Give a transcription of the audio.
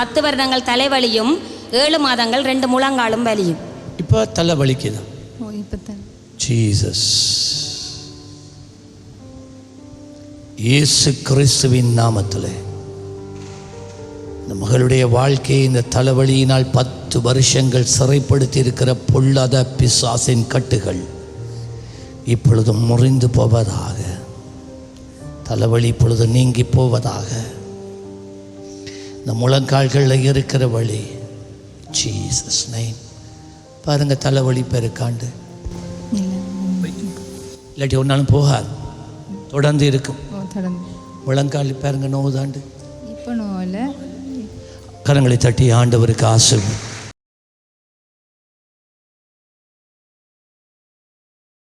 பத்து வருடங்கள் தலைவலியும் ஏழு மாதங்கள் ரெண்டு முழங்காலும் வலியும். இப்போ தலை வலிக்குது ஜீசஸ் இயேசு கிறிஸ்துவின் நாமத்தில். இந்த மகளுடைய வாழ்க்கையை இந்த தலைவலியினால் பத்து வருஷங்கள் சிறைப்படுத்தி இருக்கிற பொல்லாத பிசாசின் கட்டுகள் இப்பொழுது முறிந்து போவதாக தலைவலி இப்பொழுது நீங்கி போவதாக இந்த முழங்கால்களில் இருக்கிற வழி. ஜீசஸ் நைன் பாருங்க தலைவலி பெருக்காண்டு. இல்லை இல்லாட்டி நாளும் போகாது. தொடர்ந்து இருக்கும். முழங்கால் பாருங்க நோவுதாண்டு. இப்போ நோவில். கரங்களை தட்டி ஆண்டவருக்கு ஆசை